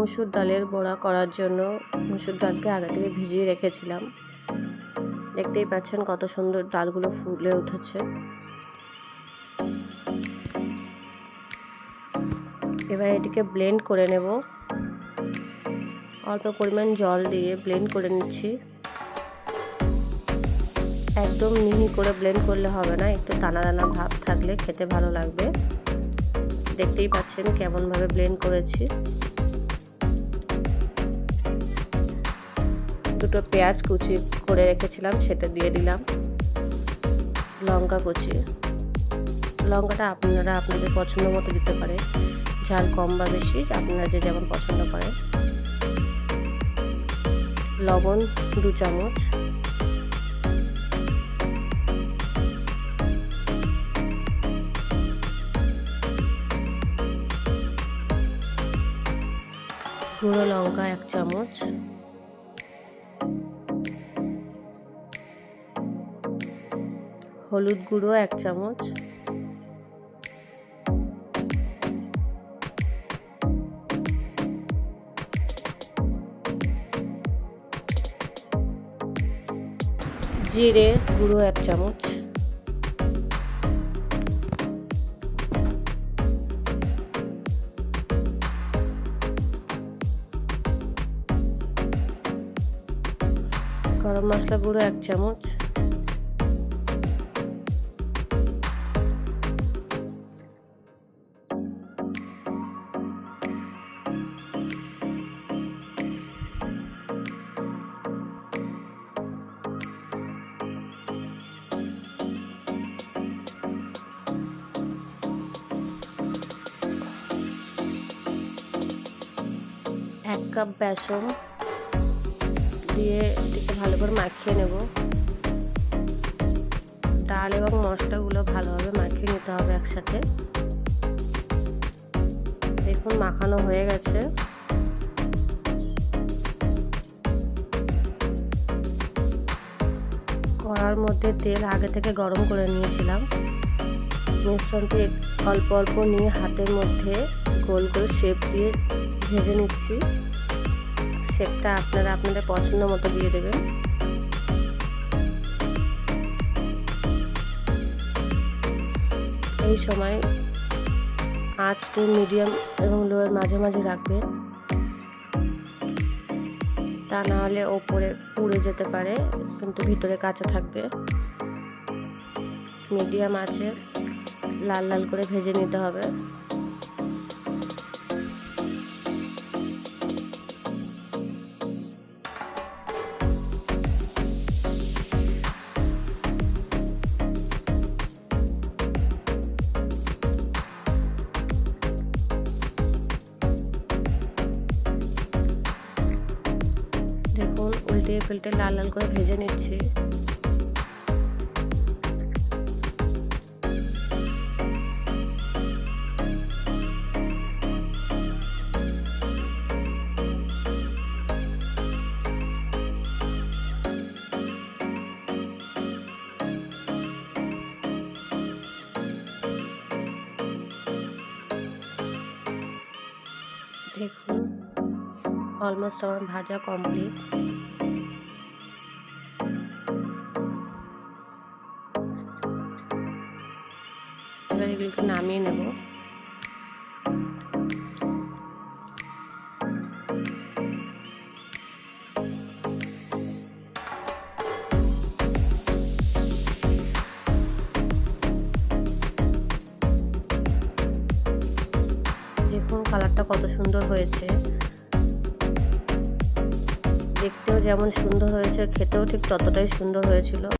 মুসুর ডালের বড়া করার জন্য মুসুর ডালকে আগে থেকে ভিজিয়ে রেখেছিলাম। দেখতেই পাচ্ছেন কত সুন্দর ডালগুলো ফুলে উঠেছে। এবার এটিকে ব্লেন্ড করে নেব। অল্প পরিমাণ জল দিয়ে ব্লেন্ড করে নিচ্ছি। একদম মিহি করে ব্লেন্ড করলে হবে না, একটু দানা দানা ভাব থাকলে খেতে ভালো লাগবে। দেখতেই পাচ্ছেন কেমনভাবে ব্লেন্ড করেছি। দুটো পেঁয়াজ কুচি করে রেখেছিলাম, সেটা দিয়ে দিলাম। লঙ্কা কুচি। লঙ্কাটা আপনারা আপনাদের পছন্দ মতো দিতে পারে। ঝাল কম বা বেশি, আপনারা যে যেমন পছন্দ করেন লবণ দু চামচ। গুঁড়ো লঙ্কা এক চামচ। হলুদ গুঁড়ো এক চামচ। জিরে গুঁড়ো এক চামচ। গরম মশলা গুঁড়ো এক চামচ। এক কাপ বেসন দিয়ে এটিকে ভালো করে মাখিয়ে নেব। ডাল এবং মশলাগুলো ভালোভাবে মাখিয়ে নিতে হবে একসাথে। দেখুন মাখানো হয়ে গেছে। কড়ার মধ্যে তেল আগে থেকে গরম করে নিয়েছিলাম। মিশ্রণটি অল্প অল্প নিয়ে হাতের মধ্যে গোল গোল শেপ দিয়ে ভেজে নিচ্ছি। শেপটা আপনারা আপনাদের পছন্দ মতো দিয়ে দেবেন। এই সময় আঁচটি মিডিয়াম এবং লোয়ের মাঝে মাঝে রাখবেন। তা না হলে ওপরে পুড়ে যেতে পারে, কিন্তু ভিতরে কাঁচা থাকবে। মিডিয়াম আছে লাল লাল করে ভেজে নিতে হবে। উল্টে ফেলটে লাল লাল করে ভেজে নিচ্ছি। দেখুন অলমোস্ট আমার ভাজা কমপ্লিট এগুলোকে নামিয়ে নেব। দেখুন, কালারটা কত সুন্দর হয়েছে। দেখতেও যেমন সুন্দর হয়েছে, খেতেও ঠিক ততটাই সুন্দর হয়েছিল।